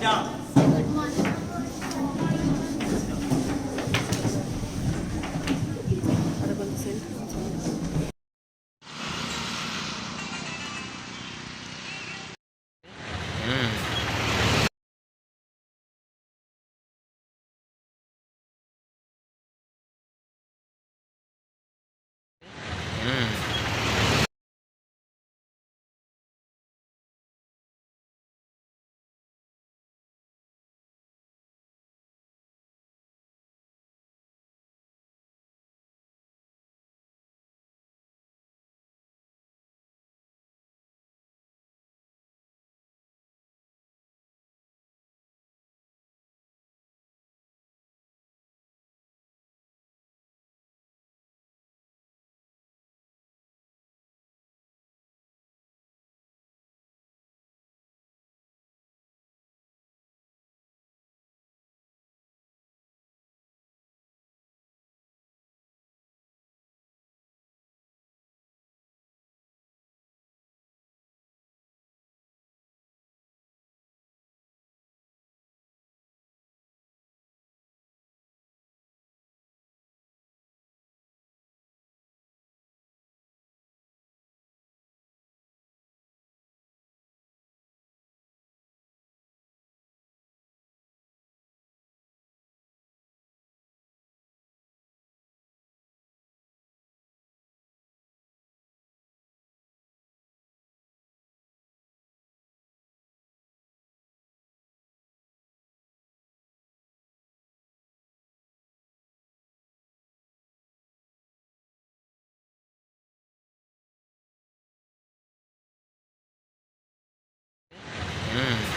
시작. ம்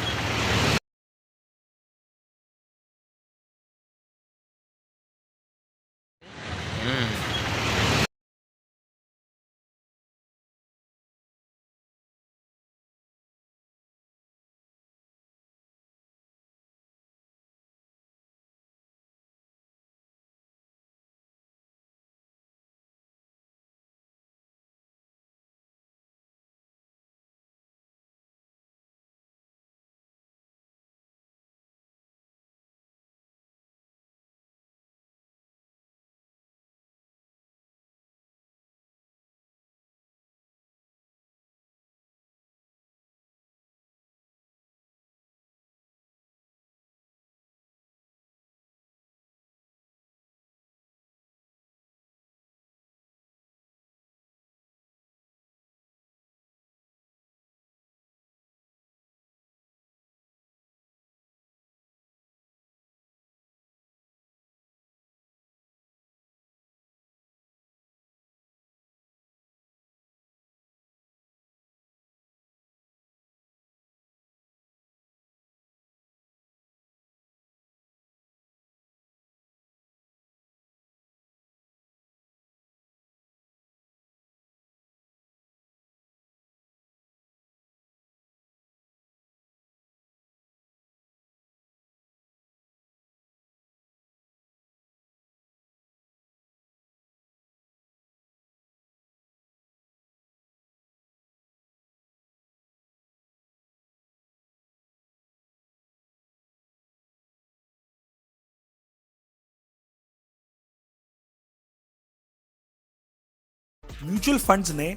mutual funds ने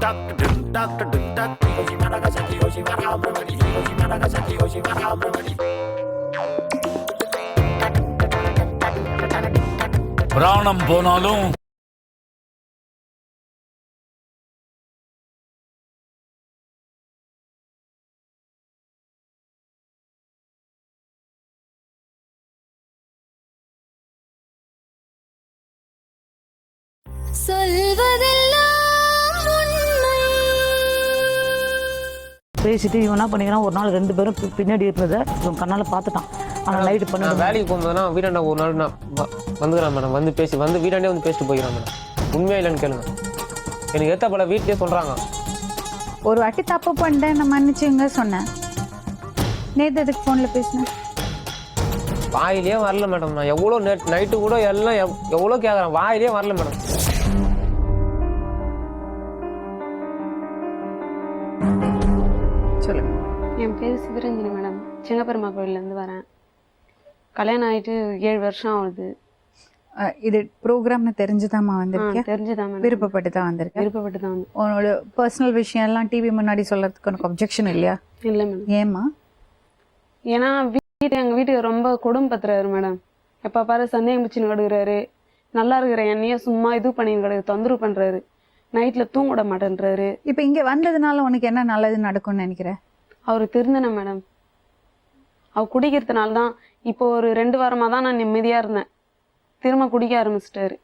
Doctor, doctor, doctor. பிராணம் போனாலும் பேசிட்டு இவன் என்ன பண்ணிக்கிறான்? ஒரு நாள் ரெண்டு பேரும் பின்னாடி இருந்ததை இவன் கண்ணால பார்த்துட்டான். ஆனால் நைட்டு நான் பண்ணி வேலைக்கு போகும்போதுனா வீட்டாண்ட ஒரு நாள் நான் வ- வந்துக்கிறேன் மேடம். வந்து பேசி வந்து வீட்டாண்டே வந்து பேசிட்டு போய்க்கிறேன் மேடம். உண்மையா இல்லைன்னு கேளுங்க. எனக்கு ஏற்ற பல வீட்லயே சொல்றாங்க. ஒரு வாட்டி தப்பு பண்ணிட்டேன் நான் மன்னிச்சுங்க சொன்னேன். நேத்து எதுக்கு ஃபோனில் பேசினேன் வாயிலே வரல மேடம். நான் எவ்வளோ நெட் நைட்டு கூட எல்லாம் எவ்- எவ்வளோ கேட்குறேன் வாயிலே வரல மேடம். சொல்லுங்க. என் பேர் சிவரஞ்சனி மேடம். சின்னப்பெருமா கோயிலேருந்து வரேன். கல்யாணம் ஆயிட்டு ஏழு வருஷம் ஆகுது. இது ப்ரோக்ராம்னு தெரிஞ்சுதாம்மா வந்திருக்கேன் தெரிஞ்சுதான் விருப்பப்பட்டு தான் வந்திருக்கேன். விருப்பப்பட்டு தான் வந்து உன்னோட பர்சனல் விஷயம் எல்லாம் டிவி முன்னாடி சொல்றதுக்கு உனக்கு அப்ஜெக்ஷன் இல்லையா? இல்லை மேடம் ஏம்மா? ஏன்னா வீட்டு எங்கள் வீட்டுக்கு ரொம்ப கொடும்பத்துறாரு மேடம் எப்போ பாரு சந்தேகம் பிடிச்சின்னு கிடக்குறாரு. நல்லா இருக்கிற என்னையே சும்மா இது கிடக்கு தொந்தரவு பண்ணுறாரு நைட்டில் தூங்க விட மாட்டேன்றாரு. இப்போ இங்க வந்ததுனால உனக்கு என்ன நல்லது நடக்கும்னு நினைக்கிற? அவர் திருந்தன மேடம் அவர் குடிக்கிறதுனால தான் இப்போ ஒரு ரெண்டு வாரமாக தான் நான் நிம்மதியாக இருந்தேன். திரும்ப குடிக்க ஆரம்பிச்சிட்டாரு.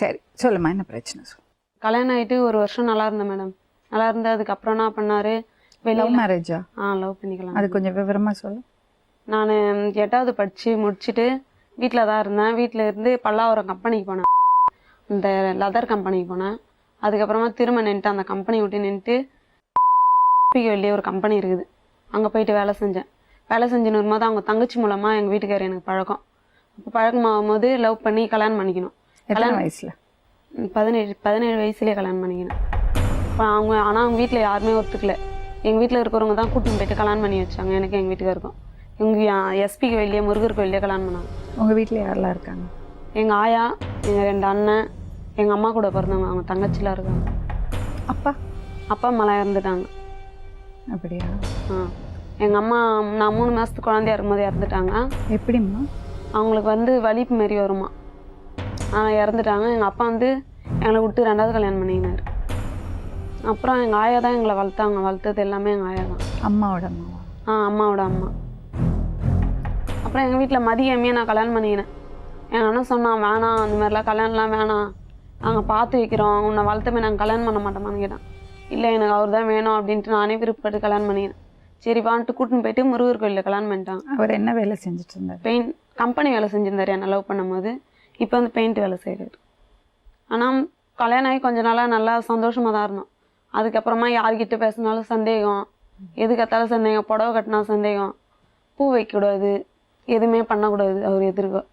சரி சொல்லுமா என்ன பிரச்சனை சொல்லு கல்யாணம் ஆயிட்டு ஒரு வருஷம் நல்லா இருந்தேன் மேடம். நல்லா இருந்து அதுக்கப்புறம் என்ன பண்ணாரு? லவ் மேரேஜா ஆ லவ் பண்ணிக்கலாம். அது கொஞ்சம் விவரமா சொல்லு. நான் எட்டாவது படித்து முடிச்சுட்டு வீட்டில் தான் இருந்தேன். வீட்டில் இருந்து பல்லாவரம் கம்பெனிக்கு போனேன். இந்த லெதர் கம்பெனிக்கு போனேன். அதுக்கப்புறமா திரும்ப நின்றுட்டு அந்த கம்பெனி விட்டு நின்றுட்டு வெளியே ஒரு கம்பெனி இருக்குது. அங்கே போயிட்டு வேலை செஞ்சேன். வேலை செஞ்சுன்னு வரும்போது அவங்க தங்கச்சி மூலமாக எங்கள் வீட்டுக்காரர் எனக்கு பழக்கம். அப்போ பழக்கமாகும் போது லவ் பண்ணி கல்யாணம் பண்ணிக்கணும். கல்யாணம் வயசுல? பதினேழு பதினேழு வயசுலேயே கல்யாணம் பண்ணிக்கினேன் இப்போ அவங்க ஆனால் அவங்க வீட்டில் யாருமே ஒத்துக்கல. எங்கள் வீட்டில் இருக்கிறவங்க தான் கூட்டின்னு போயிட்டு கல்யாணம் பண்ணி வச்சாங்க. எனக்கு எங்கள் வீட்டுக்காருக்கும். எங்கள் எஸ்பி கோயிலே முருகர் கோயிலே கல்யாணம் பண்ணாங்க. உங்க வீட்ல யாரெல்லாம் இருக்காங்க? எங்கள் ஆயா எங்கள் ரெண்டு அண்ணன் எங்கள் அம்மா கூட பிறந்தவங்க அவங்க தங்கச்சிலாம் இருக்காங்க. அப்பா? அப்பா அம்மாலாம் இறந்துட்டாங்க. அப்படியா? ஆ. எங்கள் அம்மா நான் மூணு மாதத்துக்கு குழந்தையா இருக்கும்போது இறந்துட்டாங்க. எப்படிம்மா? அவங்களுக்கு வந்து வலிப்பு மாரி வருமா. ஆனால் இறந்துட்டாங்க. எங்கள் அப்பா வந்து எங்களை விட்டு ரெண்டாவது கல்யாணம் பண்ணிக்கினார். அப்புறம் எங்கள் ஆயா தான் எங்களை வளர்த்தாங்க. வளர்த்தது எல்லாமே எங்கள் ஆயா தான். அம்மாவோட அம்மாவா ஆ அம்மாவோட அம்மா. அப்புறம் எங்கள் வீட்டில் மதியமே நான் கல்யாணம் பண்ணிக்கினேன். எங்கள் அண்ணன் சொன்னான் வேணாம் அந்த மாதிரிலாம் கல்யாணம்லாம் வேணாம். நாங்கள் பார்த்து வைக்கிறோம். உன்னை வளர்த்தமே நாங்கள் கல்யாணம் பண்ண மாட்டோமான்னு கேட்டேன். இல்லை எனக்கு அவர் தான் வேணும் அப்படின்ட்டு நானே விருப்பப்பட்டு கல்யாணம் பண்ணிக்கிறேன் சரி வான்ட்டு கூட்டின்னு போயிட்டு முருகர் கோயிலில் கல்யாணம் பண்ணிட்டாங்க அவர் என்ன வேலை செஞ்சுட்டு இருந்தாரு பெயிண்ட் கம்பெனி வேலை செஞ்சிருந்தாரு என்னை லவ் பண்ணும்போது. இப்போ வந்து பெயிண்ட் வேலை செய்கிறாரு ஆனால் கல்யாணம் ஆகி கொஞ்ச நாளாக நல்லா சந்தோஷமாக தான் இருந்தோம். அதுக்கப்புறமா யார்கிட்ட பேசினாலும் சந்தேகம். எது கத்தாலும் சந்தேகம். புடவை கட்டினா சந்தேகம். பூ வைக்கக்கூடாது. எதுவுமே பண்ணக்கூடாது அவர் எதிர்க்க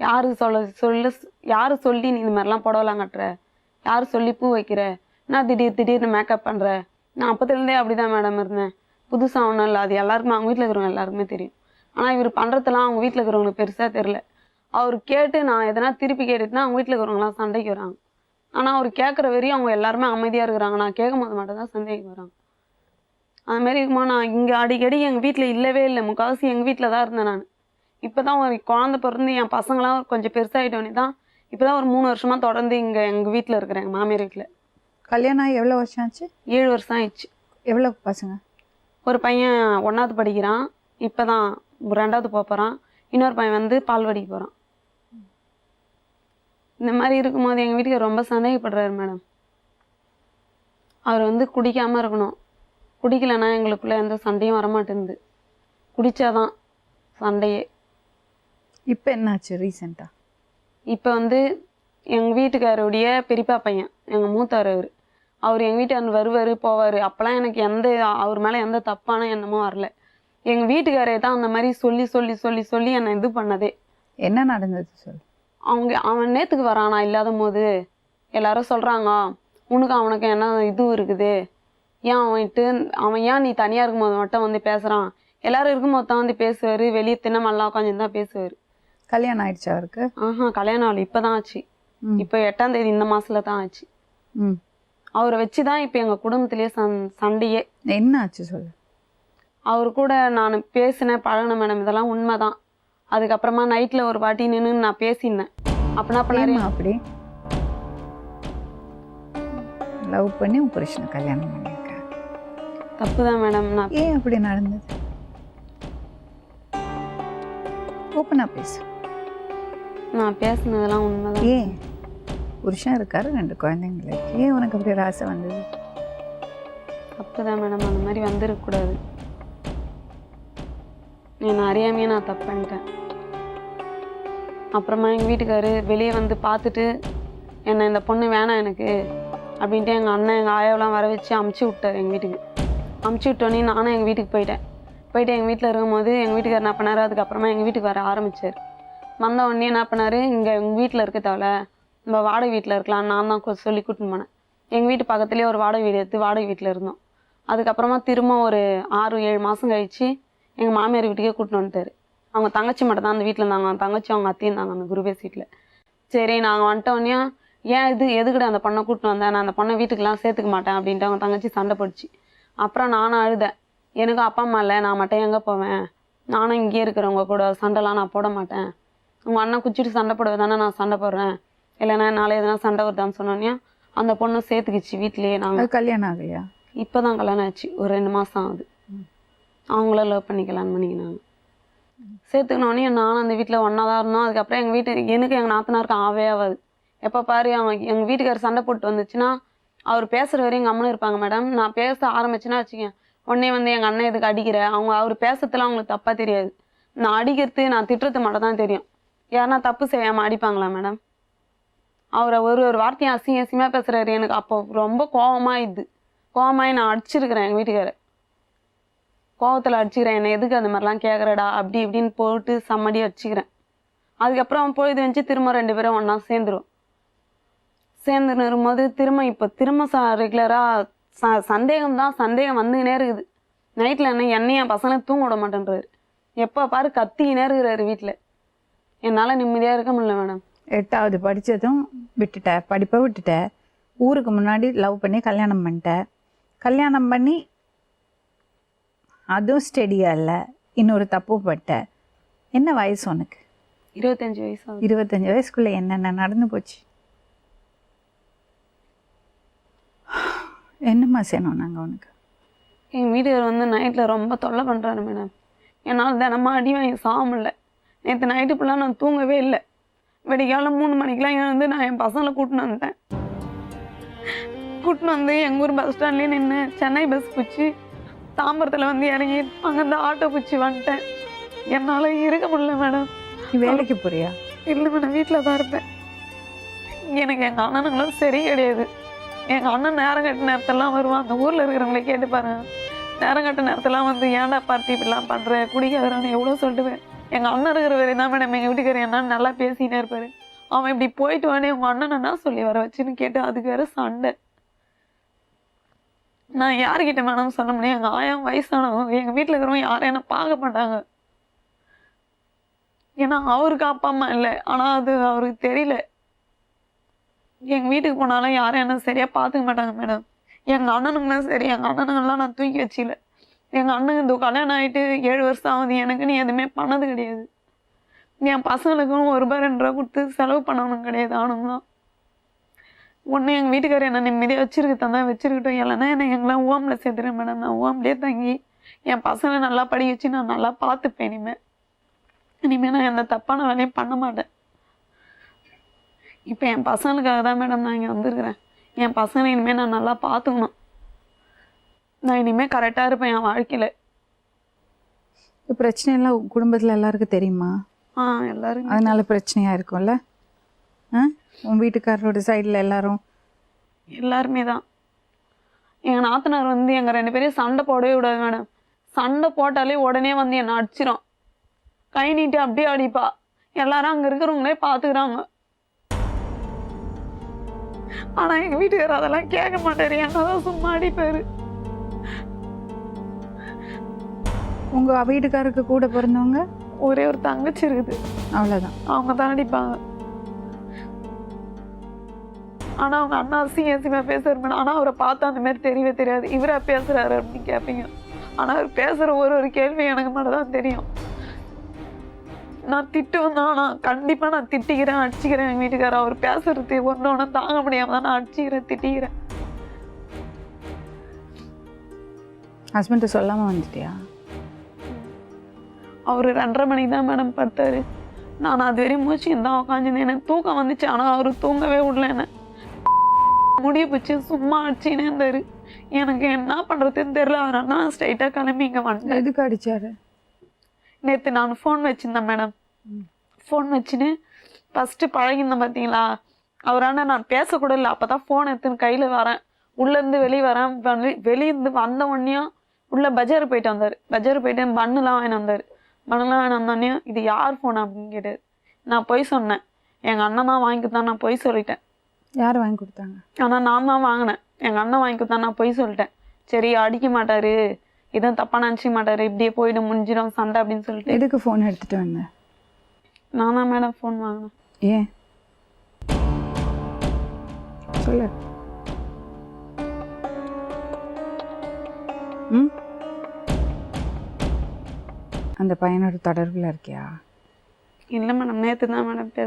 யார் சொல்ல சொல்ல யார் சொல்லி நீ இந்த மாதிரிலாம் புடவைலாம் கட்டுற? யார் சொல்லி பூ வைக்கிற? நான் திடீர் திடீர்னு மேக்கப் பண்ணுற நான் அப்போத்துலேருந்தே அப்படி தான் மேடம் இருந்தேன். புதுசாக ஒன்றும் இல்லை. அது எல்லாருக்குமே அவங்க வீட்டில் இருக்கிறவங்க எல்லாருக்குமே தெரியும். ஆனால் இவர் பண்ணுறதெல்லாம் அவங்க வீட்டில் இருக்கிறவங்களுக்கு பெருசாக தெரில அவர் கேட்டு நான் எதனா திருப்பி கேட்டுட்டுனா அவங்க வீட்டில் இருக்கிறவங்களாம் சண்டைக்கு வராங்க. ஆனால் அவர் கேட்குற வரையும் அவங்க எல்லாருமே அமைதியாக இருக்கிறாங்க. நான் கேட்கும் போது மட்டும் தான் சந்தேகம் வராங்க. அது மாதிரி இருக்கும்போது நான் இங்கே அடிக்கடி எங்கள் வீட்டில் இல்லவே இல்லை. முக்கால்வாசி எங்கள் வீட்டில் தான் இருந்தேன் நான். இப்போ தான் ஒரு குழந்த பிறந்து என் பசங்களாம் கொஞ்சம் பெருசாகிட்டோன்னே தான் இப்போ தான் ஒரு மூணு வருஷமாக தொடர்ந்து இங்கே எங்கள் வீட்டில் இருக்கிறேன் எங்கள் மாமியார் வீட்டில் கல்யாணம் எவ்வளோ வருஷம் ஆச்சு? ஏழு வருஷம் ஆயிடுச்சு. எவ்வளோ பசங்க? ஒரு பையன் ஒன்றாவது படிக்கிறான் இப்போ தான் ரெண்டாவது போக போகிறான் இன்னொரு பையன் வந்து பால்வாடிக்கு போகிறான் இந்த மாதிரி இருக்கும்போது எங்கள் வீட்டுக்கு ரொம்ப சந்தேகப்படுறாரு மேடம். அவர் வந்து குடிக்காமல் இருக்கணும். குடிக்கலைன்னா எங்களுக்குள்ளே எந்த சண்டையும் வரமாட்டேங்குது. குடித்தாதான் சண்டையே. இப்போ என்னாச்சு ரீசெண்டாக இப்போ வந்து எங்கள் வீட்டுக்காரருடைய பெரியப்பா பையன் எங்கள் மூத்தார் அவர். அவர் எங்கள் வீட்டு வருவார் போவார். அப்போல்லாம் எனக்கு எந்த அவர் மேலே எந்த தப்பான எண்ணமும் வரல. எங்கள் வீட்டுக்காரே தான் அந்த மாதிரி சொல்லி சொல்லி சொல்லி சொல்லி என்னை இது பண்ணதே. என்ன நடந்தது சொல்லு? அவங்க அவன் நேத்துக்கு வரான் இல்லாத போது எல்லாரும் சொல்கிறாங்க உனக்கு அவனுக்கு என்ன இது இருக்குது? ஏன் அவன்ட்டு அவன் ஏன் நீ தனியாக இருக்கும்போது மட்டும் வந்து பேசுகிறான் எல்லாரும் இருக்கும்போது தான் வந்து பேசுவார். வெளியே தின்னமெல்லாம் தான் பேசுவார். கல்யாணம் ஆயிடுச்சு அவருக்கு? ஆஹா கல்யாணம் ஆகல. இப்போ தான் ஆச்சு. இப்போ எட்டாம் தேதி இந்த மாசத்துல தான் ஆச்சு. ம். அவரை வச்சு தான் இப்போ எங்கள் குடும்பத்திலேயே சண் சண்டையே. என்ன ஆச்சு சொல்லு? அவர் கூட நான் பேசினேன் பழகினேன் மேடம் இதெல்லாம் உண்மைதான். அதுக்கப்புறமா நைட்டில் ஒரு வாட்டி நின்று நான் பேசியிருந்தேன் அப்படின்னா ஏம்மா அப்படி? லவ் பண்ணி உன் புருஷனை கல்யாணம் பண்ணியிருக்க. தப்பு தான் மேடம் நான் ஏன் அப்படி நடந்தது? ஓப்பனாக பேசு. நான் பேசினதெல்லாம் உண்மைதான். ஏன்? புருஷன் இருக்கார் ரெண்டு குழந்தைங்கள ஏன் உனக்கு அப்படி ஒரு ஆசை வந்தது? தப்பு தான் மேடம் அந்த மாதிரி வந்துடக்கூடாது என்னை அறியாமையே நான் தப்பு பண்ணிட்டேன். அப்புறமா எங்கள் வீட்டுக்காரு வெளியே வந்து பார்த்துட்டு என்னை இந்த பொண்ணு வேணாம் எனக்கு அப்படின்ட்டு எங்கள் அண்ணன் எங்கள் ஆயாவெல்லாம் வர வச்சு அமுச்சு விட்டார் எங்கள் வீட்டுக்கு. அமுச்சு விட்டோன்னே நானும் எங்கள் வீட்டுக்கு போயிட்டேன். போயிட்டு எங்கள் வீட்டில் இருக்கும்போது எங்கள் வீட்டுக்கார் என்ன பண்ணார்? அதுக்கப்புறமா எங்கள் வீட்டுக்கு வர ஆரம்பித்தார் வந்த உடனே என்ன பண்ணார்? இங்கே எங்கள் வீட்டில் இருக்க தேவையில்ல நம்ம வாடகை வீட்டில் இருக்கலாம். நான் தான் சொல்லி கூட்டின்னு போனேன். எங்கள் வீட்டு பக்கத்துலேயே ஒரு வாடகை வீடு எடுத்து வாடகை வீட்டில் இருந்தோம். அதுக்கப்புறமா திரும்ப ஒரு ஆறு ஏழு மாதம் கழிச்சு எங்கள் மாமியார் வீட்டுக்கே கூட்டின்னு வந்துட்டாரு. அவங்க தங்கச்சி மட்டும் தான் அந்த வீட்டில் இருந்தாங்க. அவங்க தங்கச்சி அவங்க அத்தையும் இருந்தாங்க அந்த குருபே வீட்டில் சரி நாங்கள் வந்துட்டோன்னே ஏன் இது எதுக்குடா அந்த பொண்ணை கூட்டின்னு வந்தேன் நான் அந்த பொண்ணை வீட்டுக்கெல்லாம் சேர்த்துக்க மாட்டேன். அப்படின்ட்டு அவங்க தங்கச்சி சண்டை போடுச்சு அப்புறம் நானும் அழுதேன். எனக்கும் அப்பா அம்மா இல்லை. நான் மட்டும் எங்கே போவேன்? நானும் இங்கேயே இருக்கிறவங்க கூட சண்டைலாம் நான் போட மாட்டேன். உங்கள் அண்ணன் குச்சிட்டு சண்டை போடுவே தானே நான் சண்டை போடுறேன்? இல்லைன்னா நாளை எதனா சண்டை வருதான்னு சொன்னோன்னே அந்த பொண்ணு சேர்த்துக்கிச்சு வீட்லேயே நாங்கள் கல்யாணம் ஆகலையா? இப்போ தான் கல்யாணம் ஆச்சு. ஒரு ரெண்டு மாதம் ஆகுது. அவங்கள லவ் பண்ணி கல்யாணம் பண்ணிக்கினாங்க. சேர்த்துக்கினோடனே நானும் அந்த வீட்டில் ஒன்றா தான் இருந்தோம். அதுக்கப்புறம் எங்கள் வீட்டு எனக்கு எங்கள் நாத்தனாருக்கு ஆவே ஆகாது எப்போ பாரு அவன் எங்கள் வீட்டுக்காரர் சண்டை போட்டு வந்துச்சுன்னா அவர் பேசுகிற வரையும் எங்கள் அம்மனும் இருப்பாங்க மேடம் நான் பேச ஆரம்பிச்சேன்னா வச்சுக்கேன் உடனே வந்து எங்கள் அண்ணன் எதுக்கு அடிக்கிற? அவங்க அவர் பேசுறதுலாம் அவங்களுக்கு தப்பாக தெரியாது. நான் அடிக்கிறது நான் திட்டுறது மட்டும் தான் தெரியும். யாருன்னா தப்பு செய்யாமல் அடிப்பாங்களா மேடம் அவரை ஒரு ஒரு வார்த்தையும் அசிங்க அசிங்கமாக பேசுகிறாரு எனக்கு அப்போ ரொம்ப கோவமாயிடுது கோவமாயி நான் அடிச்சிருக்கிறேன் எங்கள் வீட்டுக்காரர். கோவத்தில் அடிச்சுக்கிறேன். என்னை எதுக்கு அந்த மாதிரிலாம் கேட்குறடா அப்படி இப்படின்னு போட்டு சம்மடி அடிச்சுக்கிறேன் அதுக்கப்புறம் பொழுது வந்துச்சு. திரும்ப ரெண்டு பேரும் ஒன்றா சேர்ந்துரும். சேர்ந்து வரும்போது திரும்ப இப்போ திரும்ப ச ரெகுலராக ச சந்தேகம் தான். சந்தேகம் வந்துக்கினே இருக்குது. நைட்டில் என்ன என்னையும் என் பசங்களை தூங்க விட மாட்டேன்றாரு. எப்போ பாரு கத்திக்கினே இருக்கிறாரு வீட்டில். என்னால் நிம்மதியாக இருக்க முடியல மேடம் எட்டாவது படித்ததும் விட்டுட்ட படிப்பை விட்டுட்ட. ஊருக்கு முன்னாடி லவ் பண்ணி கல்யாணம் பண்ணிட்ட. கல்யாணம் பண்ணி அதுவும் ஸ்டெடியாக இல்லை. இன்னொரு தப்பு பட்ட. என்ன வயசு உனக்கு? இருபத்தஞ்சி வயசு இருபத்தஞ்சி வயசுக்குள்ளே என்னென்ன நடந்து போச்சு? என்னம்மா செய்யணும் நாங்கள் உனக்கு? எங்கள் வீட்டுக்கார் வந்து நைட்டில் ரொம்ப தொல்லை பண்ணுறாரு மேடம் என்னால் தினமும் அடி வாங்கி சாக முடியல நேற்று நைட்டு ஃபுல்லாக நான் தூங்கவே இல்லை. வெடிக்கால மூணு மணிக்கெலாம் எழுந்து நான் என் பசங்களை கூட்டின்னு வந்துட்டேன் கூட்டின்னு வந்து எங்கள் ஊர் பஸ் ஸ்டாண்ட்லேயே நின்று சென்னை பஸ் பிடிச்சி தாம்பரத்தில் வந்து இறங்கி அங்கேருந்து ஆட்டோ பிடிச்சி வந்துட்டேன். என்னால் இருக்க முடியல மேடம் வேலைக்கு போறியா? இல்லை மேடம் வீட்டில் தான் இருப்பேன். எனக்கு எங்கள் அண்ணனுங்களும் சரி கிடையாது. எங்கள் அண்ணன் நேரம் கட்ட நேரத்தெல்லாம் வருவான். அந்த ஊரில் இருக்கிறவங்கள கேட்டு பாருங்க நேரம் கட்ட நேரத்தெல்லாம் வந்து ஏன்டா பார்த்தி இப்படிலாம் பண்ணுற குடிக்காதரான்னு எவ்வளோ சொல்லுவேன். எங்கள் அண்ணன் இருக்கிற வரையும் தான் மேடம் எங்கள் வீட்டுக்காரர் என்னன்னு நல்லா பேசினே இருப்பார். அவன் இப்படி போயிட்டு வானே உங்கள் அண்ணன் என்ன சொல்லி வர வச்சுன்னு கேட்டு அதுக்கு வேற சண்டை. நான் யார்கிட்ட மேடம் சொல்ல முடியும். எங்கள் ஆயா வயசானவங்க எங்கள் வீட்டில் இருக்கிறவங்க யாரும் என்ன பார்க்க மாட்டாங்க. ஏன்னா அவருக்கு அப்பா அம்மா இல்லை. ஆனால் அது அவருக்கு தெரியல. எங்கள் வீட்டுக்கு போனாலும் யாரும் என்ன சரியாக பார்த்துக்க மாட்டாங்க மேடம் எங்கள் அண்ணனுங்களும் சரி எங்கள் அண்ணனுங்கள்லாம் நான் தூக்கி வச்சில எங்கள் அண்ணனுக்கு இந்த கல்யாணம் ஆகிட்டு ஏழு வருஷம் ஆகுது. எனக்கு நீ எதுவுமே பண்ணது கிடையாது. என் பசங்களுக்கும் ஒரு ரூபாய் ரெண்டு ரூபா கொடுத்து செலவு பண்ணணும் கிடையாது. ஆணுங்களாம் ஒன்று எங்கள் வீட்டுக்காரர் என்ன நிம்மதியாக வச்சிருக்க தந்தா வச்சிருக்கட்டும். இல்லைன்னா என்னை எங்கெல்லாம் ஓமில் சேர்த்துறேன் மேடம். நான் ஓம்லேயே தங்கி என் பசங்களை நல்லா படிக்க வச்சு நான் நல்லா பார்த்துப்பேன் இனிமேல் இனிமேல் நான் எந்த தப்பான வேலையும் பண்ண மாட்டேன். இப்போ என் பசங்களுக்காக தான் மேடம் நான் இங்கே வந்திருக்கிறேன். என் பசங்களை இனிமேல் நான் நல்லா பார்த்துக்கணும். நான் இனிமேல் கரெக்டாக இருப்பேன் என் வாழ்க்கையில். உன் குடும்பத்தில் எல்லாருக்கும் தெரியுமா? ஆ எல்லாரும் அதனால பிரச்சனையாக இருக்கும்ல? ஆ? உன் வீட்டுக்காரரோட சைடில் எல்லாரும்? எல்லாருமே தான். எங்கள் நாத்தனார் வந்து எங்கள் ரெண்டு பேரையும் சண்டை போடவே விடாது மேடம் சண்டை போட்டாலே உடனே வந்து என்னை அடிச்சிரும். கை நீட்டி அப்படியே அடிப்பா. எல்லாரும் அங்கே இருக்கிறவங்களே பார்த்துக்கிறாங்க ஆனால் எங்கள் வீட்டுக்காரர் அதெல்லாம் கேட்க மாட்டாரு. என்ன தான் சும்மா அடிப்பாரு. உங்கள் வீட்டுக்காருக்கு கூட பிறந்தவங்க? ஒரே ஒரு தங்கச்சி இருக்குது. அவ்வளோதான் அவங்க தான் அடிப்பாங்க ஆனா அவங்க அண்ணா அசிங்க அசிங்கமா பேசுறாரு மேடம் ஆனா அவரை பார்த்தா அந்த மாதிரி தெரியவே தெரியாது. இவரா பேசுறாரு அப்படின்னு கேட்பீங்க ஆனா அவர் பேசுற ஒரு ஒரு கேள்வி எனக்கு மட்டும் தான் தெரியும். நான் திட்டுவேன் தான் நான் கண்டிப்பா நான் திட்டிக்கிறேன் அடிச்சுக்கிறேன் எங்க வீட்டுக்காரர். அவர் பேசுறது ஒன்று ஒன்று தாங்க முடியாம தான் நான் அடிச்சுக்கிறேன் திட்டிக்கிறேன். ஹஸ்பண்ட்டை சொல்லாமல் வந்துட்டியா? அவர் ரெண்டரை மணிக்கு தான் மேடம் படுத்தாரு. நான் அது வரையும் மூச்சு தான் உட்காந்துருந்தேன் எனக்கு தூக்கம் வந்துச்சு. ஆனால் அவர் தூங்கவே விடல என்ன. முடிய பிடிச்சி சும்மா அடிச்சுனே இருந்தாரு. எனக்கு என்ன பண்ணுறதுன்னு தெரியல. அவர் அண்ணா ஸ்ட்ரைட்டாக கிளம்பி இங்கே வந்துட்டேன் எதுக்கு அடிச்சாரு? நேற்று நான் ஃபோன் வச்சுருந்தேன் மேடம் ஃபோன் வச்சுன்னு ஃபஸ்ட்டு பழகிருந்தேன் பார்த்தீங்களா அவரான நான் பேசக்கூட இல்லை அப்போ தான் ஃபோன் எடுத்துன்னு கையில் வரேன். உள்ளேருந்து வெளியே வரேன். வெளி வெளியிருந்து வந்த உடனேயும் உள்ளே பஜார் போயிட்டு வந்தார். பஜார் போயிட்டு பண்ணுலாம் வாங்கிட்டு வந்தார். அதெல்லாம் வேணாம் தானே இது யார் ஃபோன் அப்படின்னு கேட்டார் நான் போய் சொன்னேன். எங்கள் அண்ணன் தான் வாங்கி கொடுத்தான் நான் போய் சொல்லிட்டேன். யார் வாங்கி கொடுத்தாங்க? ஆனால் நான் தான் வாங்கினேன். எங்கள் அண்ணன் வாங்கி கொடுத்தான் நான் போய் சொல்லிட்டேன். சரி அடிக்க மாட்டார். இதுவும் தப்பாக நினச்சிக்க மாட்டார். இப்படியே போயிட்டு முடிஞ்சிடும் சண்டை அப்படின்னு சொல்லிட்டு. எதுக்கு ஃபோன் எடுத்துகிட்டு வந்தேன் நான் தான் மேடம் ஃபோன் வாங்கினேன். ஏன்? சொல்லு. ம்? அந்த பையனோட தொடர்பில் இருக்கியா? இல்லை மேடம் நேற்று தான் மேடம் பேச